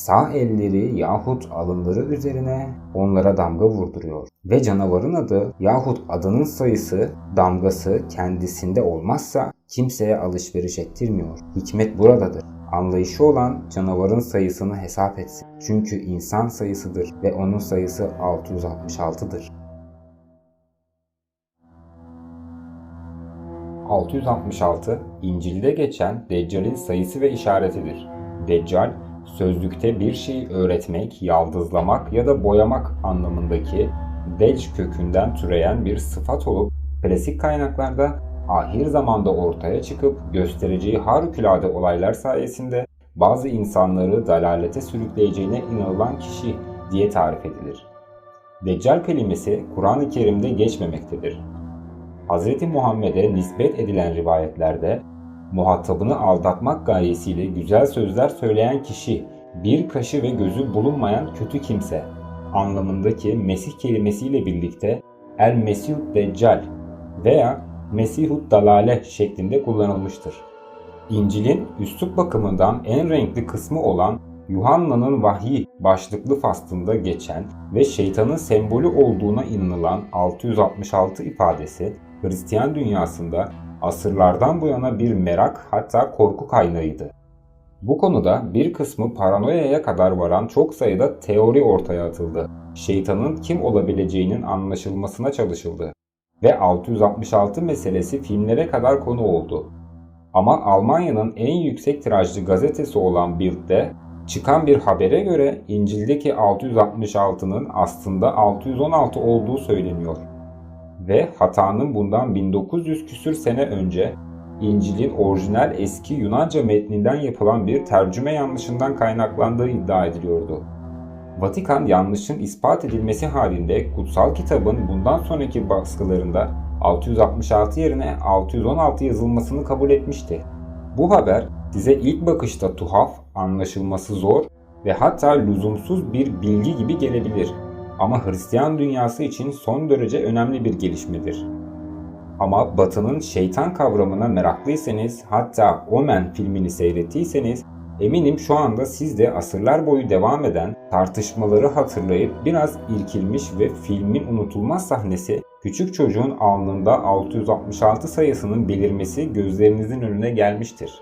sağ elleri yahut alınları üzerine onlara damga vurduruyor. Ve canavarın adı yahut adının sayısı damgası kendisinde olmazsa kimseye alışveriş ettirmiyor. Hikmet buradadır. Anlayışı olan canavarın sayısını hesap etsin. Çünkü insan sayısıdır ve onun sayısı 666'dır. 666 İncil'de geçen Deccal'in sayısı ve işaretidir. Deccal, sözlükte bir şeyi öğretmek, yaldızlamak ya da boyamak anlamındaki Decc kökünden türeyen bir sıfat olup klasik kaynaklarda ahir zamanda ortaya çıkıp göstereceği harikulade olaylar sayesinde bazı insanları dalalete sürükleyeceğine inanılan kişi diye tarif edilir. Deccal kelimesi Kur'an-ı Kerim'de geçmemektedir. Hz. Muhammed'e nispet edilen rivayetlerde muhatabını aldatmak gayesiyle güzel sözler söyleyen kişi, bir kaşı ve gözü bulunmayan kötü kimse anlamındaki Mesih kelimesiyle birlikte El Mesihut Deccal veya Mesihut Dalale şeklinde kullanılmıştır. İncil'in üslup bakımından en renkli kısmı olan Yuhanna'nın vahyi başlıklı faslında geçen ve şeytanın sembolü olduğuna inanılan 666 ifadesi Hristiyan dünyasında asırlardan bu yana bir merak hatta korku kaynağıydı. Bu konuda bir kısmı paranoyaya kadar varan çok sayıda teori ortaya atıldı. Şeytanın kim olabileceğinin anlaşılmasına çalışıldı ve 666 meselesi filmlere kadar konu oldu. Ama Almanya'nın en yüksek tirajlı gazetesi olan Bild'de çıkan bir habere göre İncil'deki 666'nın aslında 616 olduğu söyleniyor. Ve hatanın bundan 1900 küsür sene önce İncil'in orijinal eski Yunanca metninden yapılan bir tercüme yanlışından kaynaklandığı iddia ediliyordu. Vatikan yanlışın ispat edilmesi halinde kutsal kitabın bundan sonraki baskılarında 666 yerine 616 yazılmasını kabul etmişti. Bu haber size ilk bakışta tuhaf, anlaşılması zor ve hatta lüzumsuz bir bilgi gibi gelebilir. Ama Hristiyan dünyası için son derece önemli bir gelişmedir. Ama Batı'nın şeytan kavramına meraklıysanız hatta Omen filmini seyrettiyseniz eminim şu anda siz de asırlar boyu devam eden tartışmaları hatırlayıp biraz irkilmiş ve filmin unutulmaz sahnesi küçük çocuğun alnında 666 sayısının belirmesi gözlerinizin önüne gelmiştir.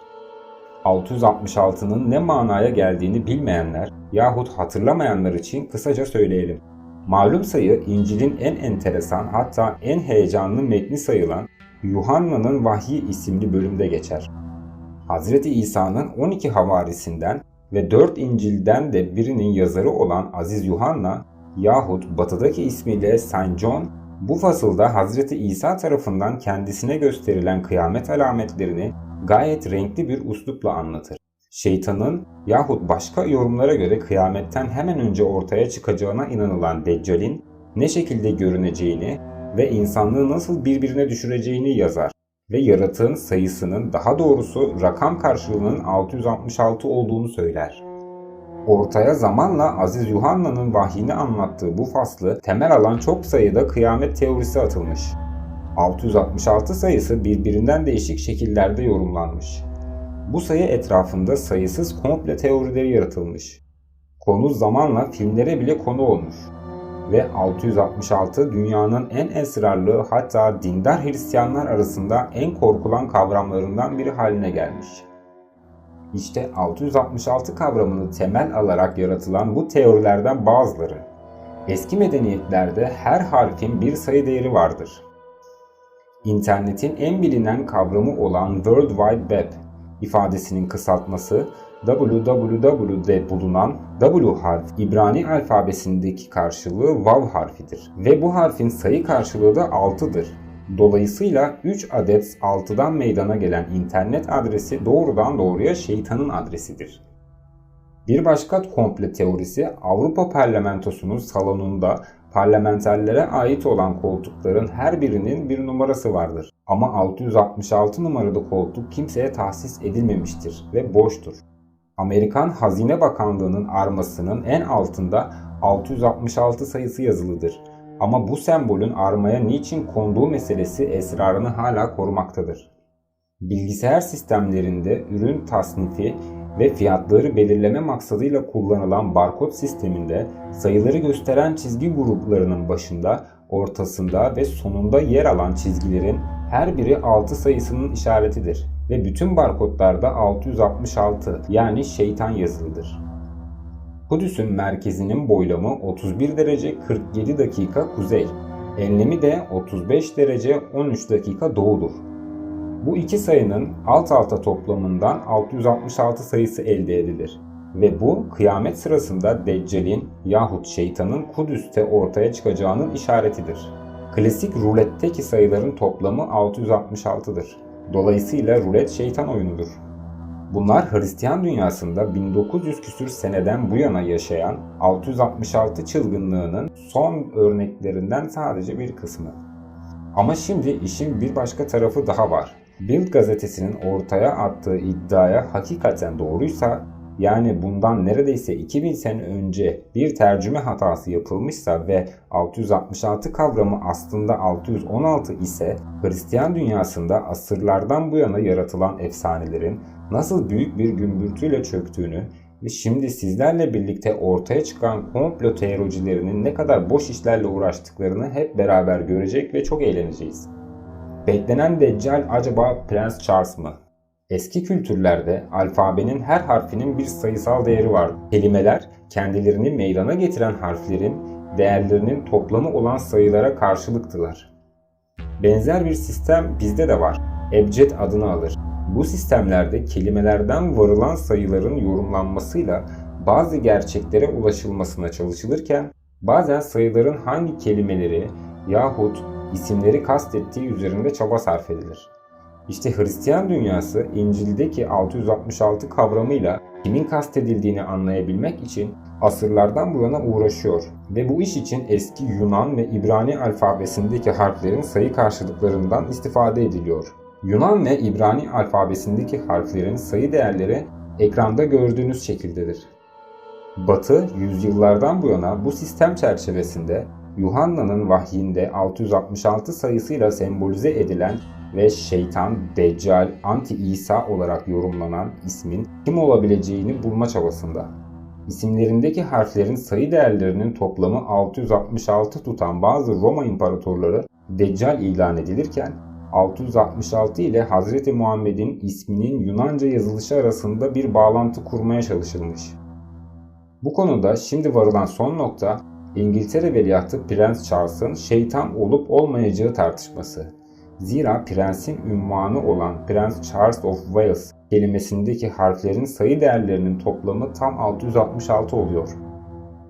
666'nın ne manaya geldiğini bilmeyenler yahut hatırlamayanlar için kısaca söyleyelim. Malum sayı İncil'in en enteresan hatta en heyecanlı metni sayılan Yuhanna'nın Vahyi isimli bölümde geçer. Hz. İsa'nın 12 havarisinden ve 4 İncil'den de birinin yazarı olan Aziz Yuhanna yahut batıdaki ismiyle Saint John bu fasılda Hz. İsa tarafından kendisine gösterilen kıyamet alametlerini gayet renkli bir uslupla anlatır. Şeytanın yahut başka yorumlara göre kıyametten hemen önce ortaya çıkacağına inanılan Deccal'in ne şekilde görüneceğini ve insanlığı nasıl birbirine düşüreceğini yazar ve yaratığın sayısının daha doğrusu rakam karşılığının 666 olduğunu söyler. Ortaya zamanla Aziz Yuhanna'nın vahyini anlattığı bu faslı temel alan çok sayıda kıyamet teorisi atılmış. 666 sayısı birbirinden değişik şekillerde yorumlanmış. Bu sayı etrafında sayısız komple teorileri yaratılmış. Konu zamanla filmlere bile konu olmuş. Ve 666 dünyanın en esrarlı hatta dindar Hristiyanlar arasında en korkulan kavramlarından biri haline gelmiş. İşte 666 kavramını temel alarak yaratılan bu teorilerden bazıları. Eski medeniyetlerde her harfin bir sayı değeri vardır. İnternetin en bilinen kavramı olan World Wide Web ifadesinin kısaltması www'de bulunan W harfi İbrani alfabesindeki karşılığı Vav harfidir ve bu harfin sayı karşılığı da 6'dır. Dolayısıyla 3 adet 6'dan meydana gelen internet adresi doğrudan doğruya şeytanın adresidir. Bir başka komple teorisi Avrupa Parlamentosu'nun salonunda parlamenterlere ait olan koltukların her birinin bir numarası vardır. Ama 666 numaralı koltuk kimseye tahsis edilmemiştir ve boştur. Amerikan Hazine Bakanlığı'nın armasının en altında 666 sayısı yazılıdır. Ama bu sembolün armaya niçin konduğu meselesi esrarını hala korumaktadır. Bilgisayar sistemlerinde ürün tasnifi ve fiyatları belirleme maksadıyla kullanılan barkod sisteminde sayıları gösteren çizgi gruplarının başında, ortasında ve sonunda yer alan çizgilerin her biri 6 sayısının işaretidir ve bütün barkodlarda 666 yani şeytan yazılıdır. Kudüs'ün merkezinin boylamı 31 derece 47 dakika kuzey, enlemi de 35 derece 13 dakika doğudur. Bu iki sayının alt alta toplamından 666 sayısı elde edilir. Ve bu kıyamet sırasında Deccal'in yahut şeytanın Kudüs'te ortaya çıkacağının işaretidir. Klasik ruletteki sayıların toplamı 666'dır. Dolayısıyla rulet şeytan oyunudur. Bunlar Hristiyan dünyasında 1900 küsür seneden bu yana yaşayan 666 çılgınlığının son örneklerinden sadece bir kısmı. Ama şimdi işin bir başka tarafı daha var. Bild gazetesinin ortaya attığı iddiaya hakikaten doğruysa yani bundan neredeyse 2000 sene önce bir tercüme hatası yapılmışsa ve 666 kavramı aslında 616 ise Hristiyan dünyasında asırlardan bu yana yaratılan efsanelerin nasıl büyük bir gümbürtüyle çöktüğünü ve şimdi sizlerle birlikte ortaya çıkan komplo teoricilerinin ne kadar boş işlerle uğraştıklarını hep beraber görecek ve çok eğleneceğiz. Beklenen Deccal acaba Prens Charles mı? Eski kültürlerde alfabenin her harfinin bir sayısal değeri var. Kelimeler kendilerini meydana getiren harflerin değerlerinin toplamı olan sayılara karşılıktılar. Benzer bir sistem bizde de var. Ebced adını alır. Bu sistemlerde kelimelerden varılan sayıların yorumlanmasıyla bazı gerçeklere ulaşılmasına çalışılırken bazen sayıların hangi kelimeleri yahut isimleri kastettiği üzerinde çaba sarf edilir. İşte Hristiyan dünyası İncil'deki 666 kavramıyla kimin kastedildiğini anlayabilmek için asırlardan bu yana uğraşıyor ve bu iş için eski Yunan ve İbrani alfabesindeki harflerin sayı karşılıklarından istifade ediliyor. Yunan ve İbrani alfabesindeki harflerin sayı değerleri ekranda gördüğünüz şekildedir. Batı yüzyıllardan bu yana bu sistem çerçevesinde Yuhanna'nın vahyinde 666 sayısıyla sembolize edilen ve şeytan, deccal, anti-İsa olarak yorumlanan ismin kim olabileceğini bulma çabasında. İsimlerindeki harflerin sayı değerlerinin toplamı 666 tutan bazı Roma imparatorları Deccal ilan edilirken 666 ile Hz. Muhammed'in isminin Yunanca yazılışı arasında bir bağlantı kurmaya çalışılmış. Bu konuda şimdi varılan son nokta İngiltere Veliahtı Prens Charles'ın şeytan olup olmayacağı tartışması. Zira prensin ünvanı olan Prens Charles of Wales kelimesindeki harflerin sayı değerlerinin toplamı tam 666 oluyor.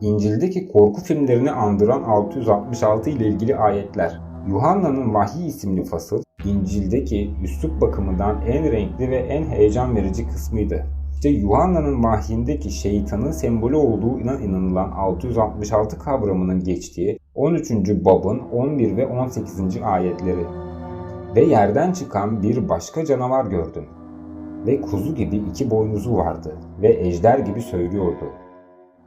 İncil'deki korku filmlerini andıran 666 ile ilgili ayetler. Yuhanna'nın Vahiy isimli fasıl, İncil'deki üslup bakımından en renkli ve en heyecan verici kısmıydı. İşte Yuhanna'nın vahyindeki şeytanın sembolü olduğuna inanılan 666 kavramının geçtiği 13. babın 11 ve 18. ayetleri. Ve yerden çıkan bir başka canavar gördüm. Ve kuzu gibi iki boynuzu vardı ve ejder gibi söylüyordu.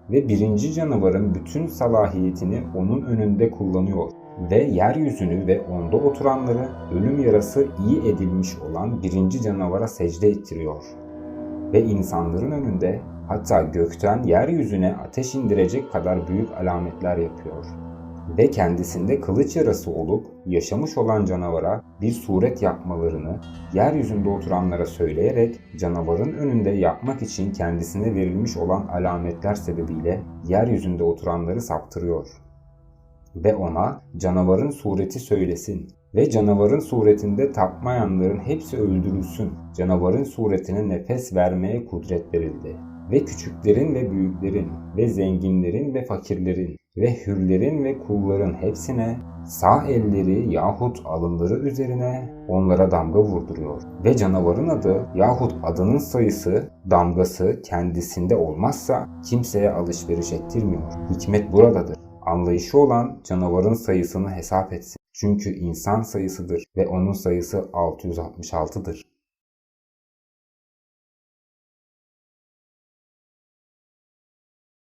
Ve birinci canavarın bütün salahiyetini onun önünde kullanıyor ve yeryüzünü ve onda oturanları ölüm yarası iyi edilmiş olan birinci canavara secde ettiriyor.'' Ve insanların önünde hatta gökten yeryüzüne ateş indirecek kadar büyük alametler yapıyor. Ve kendisinde kılıç yarası olup yaşamış olan canavara bir suret yapmalarını yeryüzünde oturanlara söyleyerek canavarın önünde yapmak için kendisine verilmiş olan alametler sebebiyle yeryüzünde oturanları saptırıyor. Ve ona canavarın sureti söylesin ve canavarın suretinde tapmayanların hepsi öldürülsün. Canavarın suretine nefes vermeye kudret verildi. Ve küçüklerin ve büyüklerin ve zenginlerin ve fakirlerin ve hürlerin ve kulların hepsine sağ elleri yahut alınları üzerine onlara damga vurduruyor. Ve canavarın adı yahut adının sayısı damgası kendisinde olmazsa kimseye alışveriş ettirmiyor. Hikmet buradadır. Anlayışı olan canavarın sayısını hesap etsin. Çünkü insan sayısıdır ve onun sayısı 666'dır.